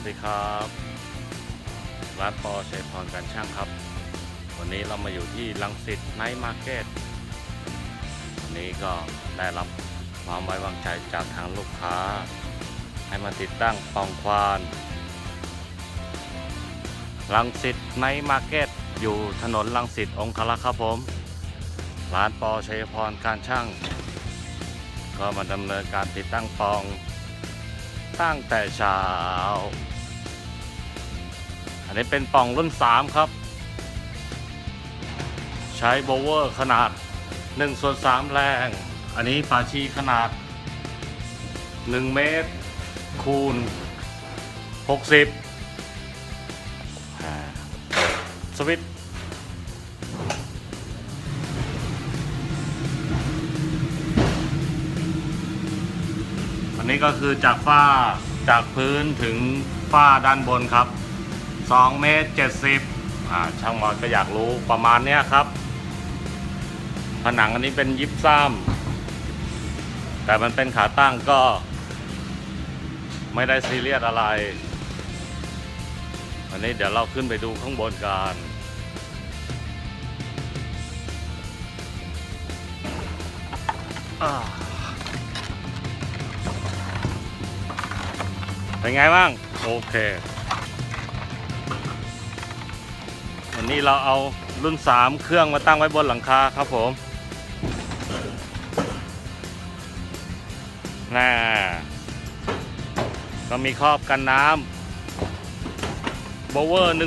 วัสดีครับ ร้านปอเฉยพรการช่างครับ วันนี้เรามาอยู่ที่ลังสิตไนท์มาร์เก็ตวันนี้ก็ได้รับความไว้วางใจจากทางลูกค้า ให้มาติดตั้งปองควานลังสิตไนท์มาร์เก็ตอยู่ถนนลังสิตองคลักษ์ครับผม ร้านปอชัยพรการช่าง ก็มาดำเนินการติดตั้งปองตั้งแต่เช้า อันนี้เป็นป่องรุ่น 3 ครับ ใช้โบเวอร์ขนาด1ส่วน3แรง อันนี้ฝาชีขนาด 1 เมตร คูณ 60อ่าเปิดสวิตอันนี้ก็คือจากฝ้าจากพื้นถึงฝ้าด้านบนครับ 2 เมตร 70อ่าช่างมอดก็อยากรู้ประมาณเนี้ยครับ ผนังอันนี้เป็นยิปซัมแต่มันเป็นขาตั้งก็ ไม่ได้ซีเรียสอะไร อันนี้เดี๋ยวเราขึ้นไปดูข้างบนกันเป็นไงบ้าง โอเค วันนี้เราเอารุ่น 3 เครื่องมาตั้งไว้บนหลังคาครับผมน่าก็มีครอบกันน้ำโบเวอร์13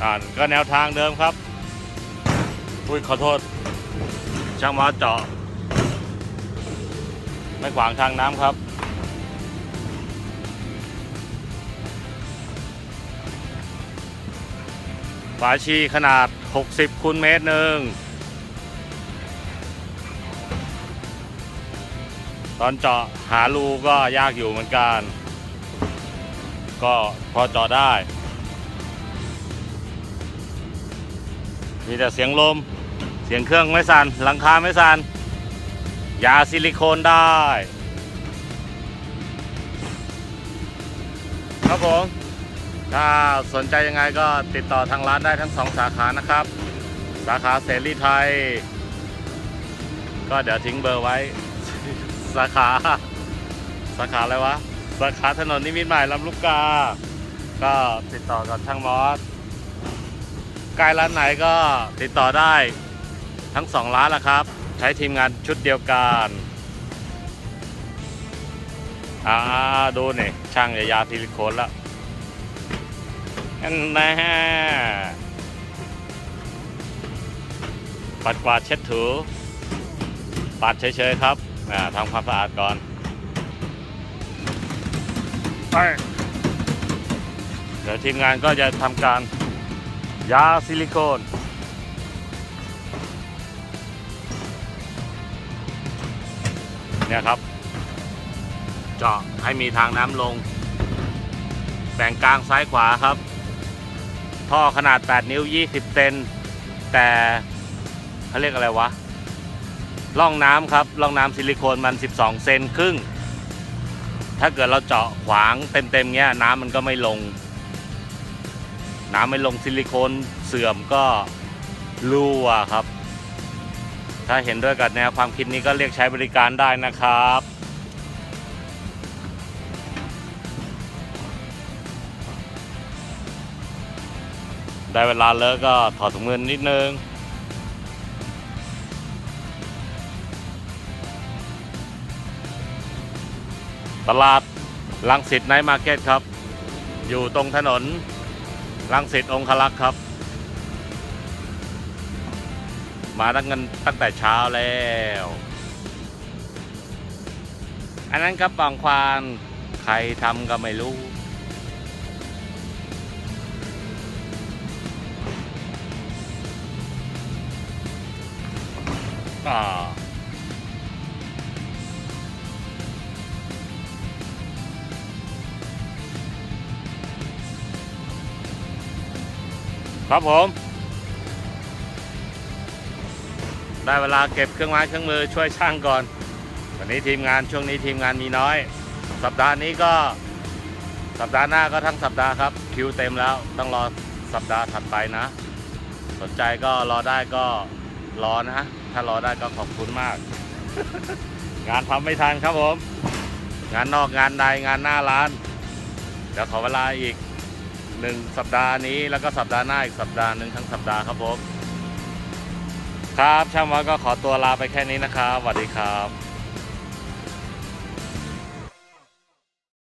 อ่าก็แนวทางเดิมครับ อุ้ยขอโทษ ช่างมาเจาะ ไม่ขวางทางน้ำครับ ฝาชีขนาด 60คูณเมตรหนึ่ง ตอนเจาะหารูก็ยากอยู่เหมือนกัน ก็พอเจาะได้ มีแต่เสียงลม เสียงเครื่องไม่สัน่น หลังคาไม่สัน่น ยาซิลิโคนได้ ครับผม ถ้าสนใจยังไงก็ติดต่อทางร้านได้ทั้งสองสาขานะครับ สาขาเสรีไทย ก็เดี๋ยวทิ้งเบอร์ไว้ สาขาสาขาอะไรวะ สาขาถนนนิมิตรใหม่ลำลูกกา ก็ติดต่อกับช่างมอสใกล้ร้านไหนก็ติดต่อได้ทั้งสองร้านละครับ ใช้ทีมงานชุดเดียวกันอ่าดูนี่ช่างยายาซิลิโคนแล้ว อันนะฮะปัดกวาดเช็ดถูปัดเฉยๆครับอ่าทำความสะอาดก่อนไปเดี๋ยวทีมงานก็จะทำการยาซิลิโคนเนี่ยครับ เจาะให้มีทางน้ำลงแบ่งกลางซ้ายขวาครับ ท่อขนาด 8 นิ้ว 20 เซนแต่เขาเรียกอะไรวะร่องน้ำครับร่องน้ำซิลิโคนมัน 12 เซนครึ่ง ถ้าเกิดเราเจาะขวางเต็มๆเงี้ยน้ำมันก็ไม่ลง น้ำไม่ลงซิลิโคนเสื่อมก็รั่วครับ ถ้าเห็นด้วยกับแนวความคิดนี้ก็เรียกใช้บริการได้นะครับ ได้เวลาเลิกก็ถอดถุงมือนิดนึง ตลาดลังสิตไนท์มาร์เก็ตครับ อยู่ตรงถนนลังสิตองคลักษ์ครับ มาตั้งกันตั้งแต่เช้าแล้ว อันนั้นครับบางควาน ใครทำก็ไม่รู้ อ่าครับผม ได้เวลาเก็บเครื่องไม้เครื่องมือช่วยช่างก่อน วันนี้ทีมงานช่วงนี้ทีมงานมีน้อย สัปดาห์นี้ก็สัปดาห์หน้าก็ทั้งสัปดาห์ครับคิวเต็มแล้วต้องรอสัปดาห์ถัดไปนะ สนใจก็รอได้ก็รอนะ ถ้ารอได้ก็ขอบคุณมาก งานทำไม่ทันครับผม งานนอกงานในงานหน้าร้าน เดี๋ยวขอเวลาอีกหนึ่งสัปดาห์นี้แล้วก็สัปดาห์หน้าอีกสัปดาห์หนึ่งทั้งสัปดาห์ครับผม ครับช่างวัดก็ขอตัวลาไปแค่นี้นะครับสวัสดีครับ